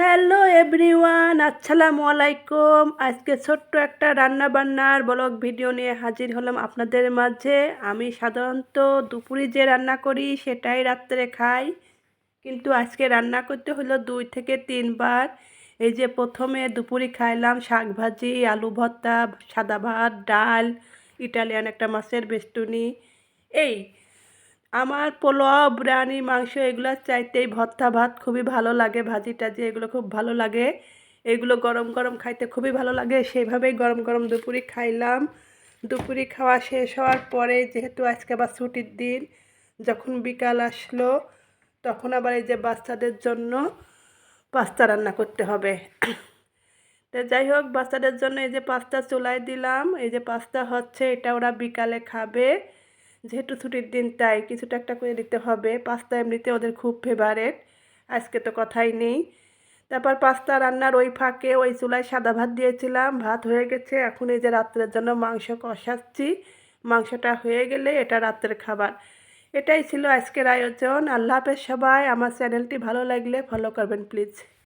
Hello everyone, আসসালামু আলাইকুম। আজকে ছোট্ট একটা রান্না বান্নার ব্লগ ভিডিও নিয়ে হাজির হলাম আপনাদের মাঝে। আমি সাধারণত দুপুরে যে রান্না করি সেটাই রাত্রে খাই, কিন্তু আজকে রান্না করতে হলো দুই থেকে তিনবার। এই যে প্রথমে দুপুরে খাইলাম শাক ভাজি, আলু ভর্তা, সাদা ভাত, ডাল, ইটালিয়ান একটা মাছের বেষ্টনী। এই আমার পোলাও, বিরিয়ানি, মাংস এগুলো চাইতেই ভর্তা ভাত খুবই ভালো লাগে, ভাজি টাজি এগুলো খুব ভালো লাগে। এগুলো গরম গরম খাইতে খুবই ভালো লাগে, সেইভাবেই গরম গরম দুপুরি খাইলাম। দুপুরি খাওয়া শেষ হওয়ার পরে যেহেতু আজকে আবার ছুটির দিন, যখন বিকাল আসলো, তখন আবার এই যে বাচ্চাদের জন্য পাস্তা রান্না করতে হবে। তো যাই হোক, বাচ্চাদের জন্য এই যে পাস্তা চুলায় দিলাম, এই যে পাস্তা হচ্ছে এটা ওরা বিকালে খাবে। যেহেতু ছুটির দিন, তাই কিছুটা একটা করে দিতে হবে। পাস্তা এমনিতে ওদের খুব ফেভারেট আজকে তো কথাই নেই। তারপর পাস্তা রান্নার ওই ফাঁকে, ওই চুলায় সাদা ভাত দিয়েছিলাম। ভাত হয়ে গেছে। এখন এই যে রাত্রের জন্য মাংস কষাচ্ছি। মাংসটা হয়ে গেলে এটা রাত্রের খাবার। এটাই ছিল আজকের আয়োজন। আল্লাহ হাফেজ সবাই। আমার চ্যানেলটি ভালো লাগলে ফলো করবেন প্লিজ